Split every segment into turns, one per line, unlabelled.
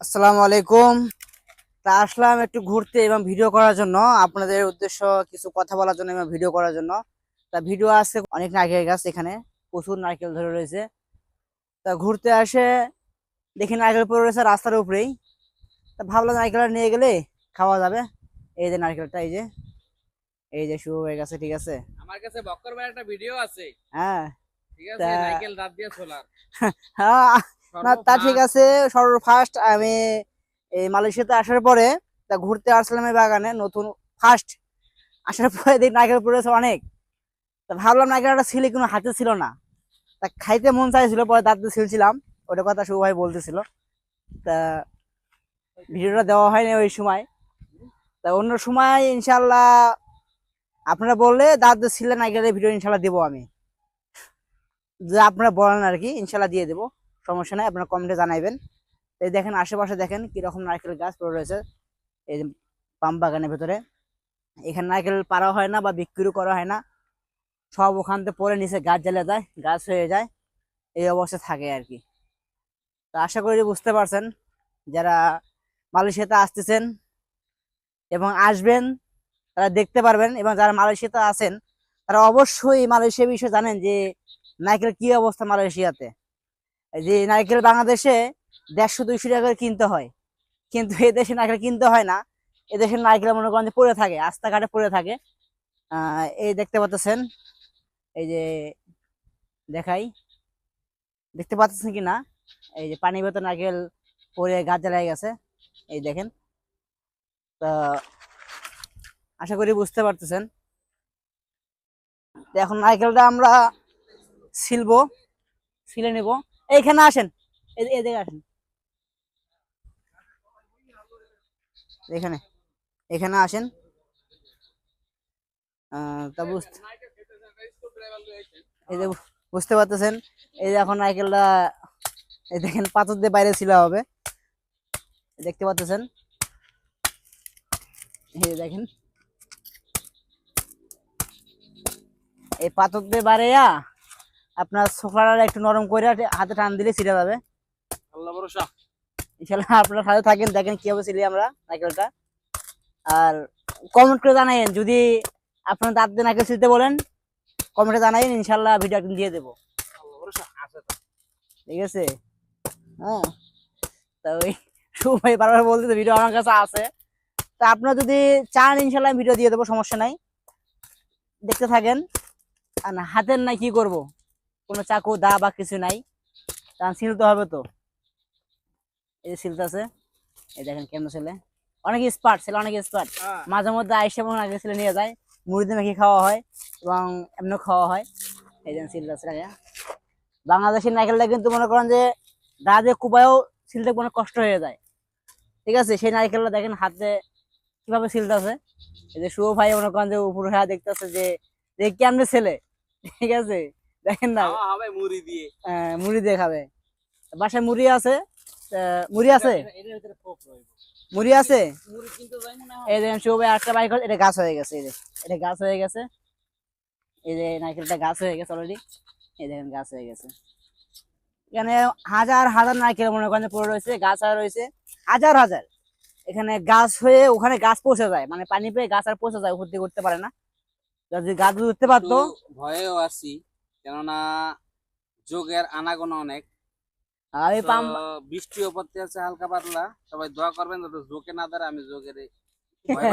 আসসালামু আলাইকুম। তা আসলাম একটু ঘুরতে এবং ভিডিও করার জন্য আপনাদের উদ্দেশ্য কিছু কথা বলার জন্য এবং ভিডিও করার জন্য। তা ভিডিও আছে অনেক নারকেল গাছ এখানে প্রচুর নারকেল ধরে রয়েছে। তা ঘুরতে আসে দেখি নারকেল পড়ে রয়েছে রাস্তার উপরেই। তা ভাবলাম নারকেলটা নিয়ে গেলে খাওয়া যাবে। এই যে নারকেলটা এই যে এই যে শুরু হয়ে গেছে ঠিক আছে?
আমার কাছে বক্কর ভাই একটা ভিডিও আছে।
হ্যাঁ।
ঠিক আছে নাইকেল দাঁত দিয়ে ছোলার।
হ্যাঁ। না তা ঠিক আছে সর্ব ফার্স্ট আমি এই মালয়েশিয়াতে আসার পরে তা ঘুরতে আসলাম এই বাগানে নতুন ফার্স্ট আসার পরে দেখি নারকেল পড়েছে অনেক। তা ভাবলাম নারকেলটা ছিলে কোনো হাতে ছিল না। তা খাইতে মন চাইছিল পরে দাঁতে ছিলছিলাম। ওটা কথা শুভ ভাই বলতেছিল। তা ভিডিওটা দেওয়া হয়নি ওই সময়। তা অন্য সময় ইনশাল্লাহ আপনারা বললে দাঁত ছিলেন নারকেলের ভিডিও ইনশাল্লাহ দেবো আমি। যে আপনারা বলেন আর কি ইনশাল্লাহ দিয়ে দেবো। সমস্যা নাই, আপনারা কমেন্টে জানাইবেন। এই দেখেন, আশেপাশে দেখেন কীরকম নারকেল গাছ পড়ে রয়েছে। এই পাম বাগানের ভেতরে। এখানে নারকেল পাড়া হয় না বা বিক্রি করা হয় না। সব ওখান থেকে পরে নিচে, গাছ জ্বালে যায়, গাছ হয়ে যায়। এই অবস্থা থাকে আর কি। তো আশা করি বুঝতে পারছেন, যারা মালয়েশিয়াতে আসতেছেন এবং আসবেন, তারা দেখতে পারবেন এবং যারা মালয়েশিয়াতে আছেন, তারা অবশ্যই মালয়েশিয়া বিষয়ে জানেন যে নারকেল কি অবস্থা মালয়েশিয়াতে। যে নারকেল বাংলাদেশে দেড়শো, দুইশো টাকা করে কিনতে হয়। কিন্তু এই দেশে নারকেল কিনতে হয় না। এদেশের নারকেল মনে করেন যে পড়ে থাকে, রাস্তাঘাটে পড়ে থাকে। এই দেখতে পাচ্ছেন, এই যে দেখাই। দেখতে পাচ্ছেন কি না? এই যে পানির ভেতর নারকেল পরে গাছ জ্বালাই গেছে। এই দেখেন। তো আশা করি বুঝতে পারতেছেন। এখন নারকেলটা আমরা ছিলবো, ছিলে নেব। এইখানে আসেন। এদিকে আসেন। এখানে এখানে আসেন। তা বুঝতে এই যে বুঝতে পারতেছেন? এই যে এখন নারকেলটা, এই দেখেন পাথর দিয়ে বাইরে ছিল হবে। দেখতে পাচ্ছেন এই দেখেন। এই পাথর দিয়ে বাইরেয়া আপনার সোফাটা একটু নরম করে হাতে টান দিলে ছিঁড়ে যাবে।
আল্লাহ ভরসা।
ইনশাল্লাহ আপনারা সাথে থাকেন দেখেন কীভাবে ছিলি আমরা নারকেলটা আর কমেন্ট করে জানাইন যদি আপনার দাঁত দিয়ে নারকেল ছিলতে বলেন কমেন্টে জানাইন ইনশাল্লাহ ভিডিও একদিন দিয়ে দেবো। ঠিক আছে? হ্যাঁ? তা ওই সুভাই বারবার বলতে ভিডিও আমার কাছে আছে। তা আপনারা যদি চান ইনশাল্লাহ ভিডিও দিয়ে দেবো সমস্যা নাই। দেখতে থাকেন। আর না হাতের নাই কি করব? কোনো চাকু দা বা কিছু নাই। তা সিলতে হবে তো। এই যে সিলতে আছে। এই দেখেন কেমন ছেলে অনেক স্পার্ট ছেলে অনেক স্পার্ট। মাঝে মধ্যে আইসে এবং আগে ছেলে নিয়ে যায়। মুড়িতে মেখে খাওয়া হয় এবং এমনিও খাওয়া হয়। এই যে সিলতে আছে বাংলাদেশের নারকেলটা কিন্তু মনে করেন যে দাঁতে কুপায়ও সিলতে কোনো কষ্ট হয়ে যায়। ঠিক আছে? সেই নারকেলটা দেখেন হাতে কীভাবে সিলতেছে এই যে শুভ ভাই মনে করেন যে উপরে হ্যাঁ দেখতেছে যে যে কেমনে ছেলে। ঠিক আছে? দেখেন না?
হবে মুড়ি দিয়ে।
আহ, মুড়ি দিয়ে খাবে। বাসায় মুড়ি আছে? মুড়ি আছে। মুড়ি আছে?
হয়?
এই দেখেন শুভ আটটা বাইক এটা গাছ হয়ে গেছে এই যে। এটা গাছ হয়ে গেছে। এই যে নারকেলটা গাছ হয়ে গেছে অলরেডি এই দেখেন গাছ হয়ে গেছে। এখানে হাজার হাজার নারকেল মনে করেন পড়ে রয়েছে গাছ আর রয়েছে। হাজার হাজার। এখানে গাছ হয়ে ওখানে গাছ পৌঁছে যায়। মানে পানি পেয়ে গাছ আর পচে যায় উপর দিয়ে উঠতে পারে না। যদি গাছ উঠতে পারতো
ভয়েও আছি। কেননা যোগের আনাগোনা অনেক। বৃষ্টিও পড়তে আছে হালকা পাতলা। সবাই দোয়া করবেন যাতে জোকে না ধরে আমি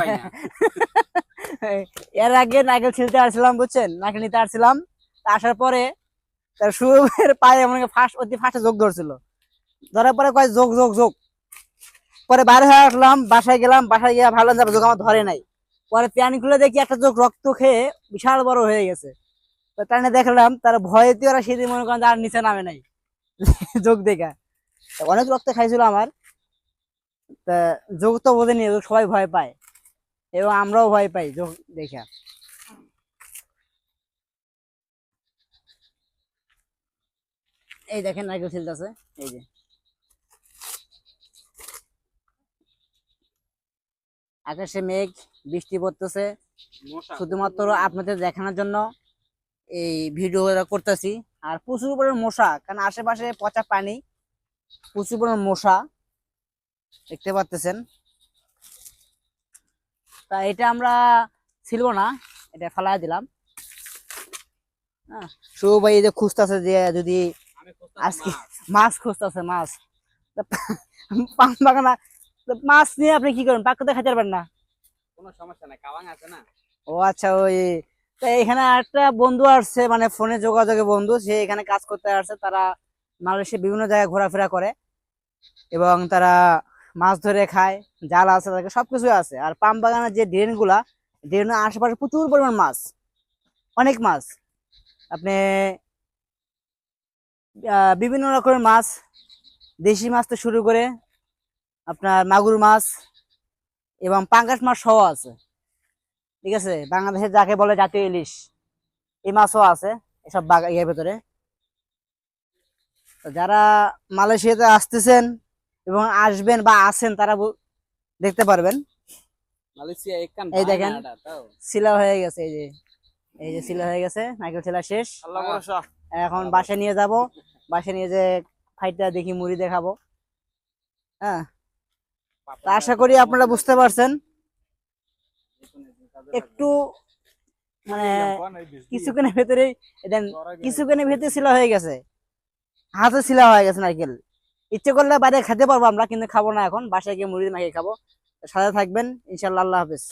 না।
এর আগে নারকেল ছিলতে আসছিলাম বুঝছেন? নারকেল নিতে আসছিলাম। আসার পরে তার শুভের পায়ে এমন ফার্স্ট অতি ফার্স্টে যোগ ধরছিল। ধরার পরে কয় যোগ যোগ যোগ। পরে বাইরে হয়ে আসলাম বাসায় গেলাম। বাসায় গিয়ে ভাবলাম যাব যোগ আমার ধরে নাই। পরে প্যান খুলে দেখি একটা যোগ রক্ত খেয়ে বিশাল বড় হয়ে গেছে। তো টানে দেখলাম তার ভয়েতে ওরা সেদিন মনে করেন আর নিচে নামে নাই। যোগ দেখা। অনেক রক্ত খাইছিল আমার। তা যোগ তো বোঝেনি যোগ সবাই ভয় পায়। এবং আমরাও ভয় পাই যোগ দেখা। এই দেখেন নারকেল ছিলতেছে এই যে। আকাশে মেঘ বৃষ্টি পড়তেছে। শুধুমাত্র আপনাদের দেখানোর জন্য এই ভিডিও করতেছি। আর প্রচুর পরিমাণ মশা কারণ আশেপাশে পচা পানি প্রচুর পরিমাণ মশা দেখতে পাচ্তেছেন তা এটা আমরা ছিলব না এটা ফেলাই দিলাম। হ্যাঁ শুভ ভাই যে খুঁজতেছে যে যদি আজকে মাছ। খুঁজতেছে মাছ। পান বাগানা মাছ নিয়ে আপনি কি করেন? পাক করতে খাইতে পারবেন না।
কোনো সমস্যা নাই কাওয়াং আছে না।
ও আচ্ছা ওই তা এখানে একটা বন্ধু আসছে মানে ফোনে যোগাযোগে বন্ধু, সে এখানে কাজ করতে আসছে। তারা মালয়েশিয়া বিভিন্ন জায়গায় ঘোরাফেরা করে এবং তারা মাছ ধরে খায়, জাল আছে তাদের সবকিছু আছে। আর পাম বাগানের যে ড্রেনগুলা ড্রেনের আশেপাশে প্রচুর পরিমাণ মাছ, অনেক মাছ। আপনি বিভিন্ন রকমের মাছ, দেশি মাছ থেকে শুরু করে আপনার মাগুর মাছ এবং পাঙ্গাস মাছ সহ আছে। ঠিক আছে? বাংলাদেশে যাকে বলে জাতীয় ইলিশ এই মাছও আছে এসব ইয়ের ভেতরে। তো যারা মালয়েশিয়াতে আসতেছেন এবং আসবেন বা আসেন তারা দেখতে পারবেন। এই দেখেন। শিলা হয়ে গেছে এই যে। এই যে শিলা হয়ে গেছে নাইকেল ছেলা শেষ। এখন বাসে নিয়ে যাব। বাসে নিয়ে যে ফাইটটা দেখি মুড়ি দেখাবো। হ্যাঁ। আশা করি আপনারা বুঝতে পারছেন। একটু মানে কিছুক্ষণের ভেতরে দেন কিছুক্ষণের ভেতরে শিলা হয়ে গেছে। হাতে শিলা হয়ে গেছে নারকেল। ইচ্ছে করলে বাইরে খেতে পারব আমরা কিন্তু খাব না এখন। বাসায় গিয়ে মুড়ি মাখিয়ে খাব। সাথে থাকবেন ইনশাল্লাহ আল্লাহ হাফেজ।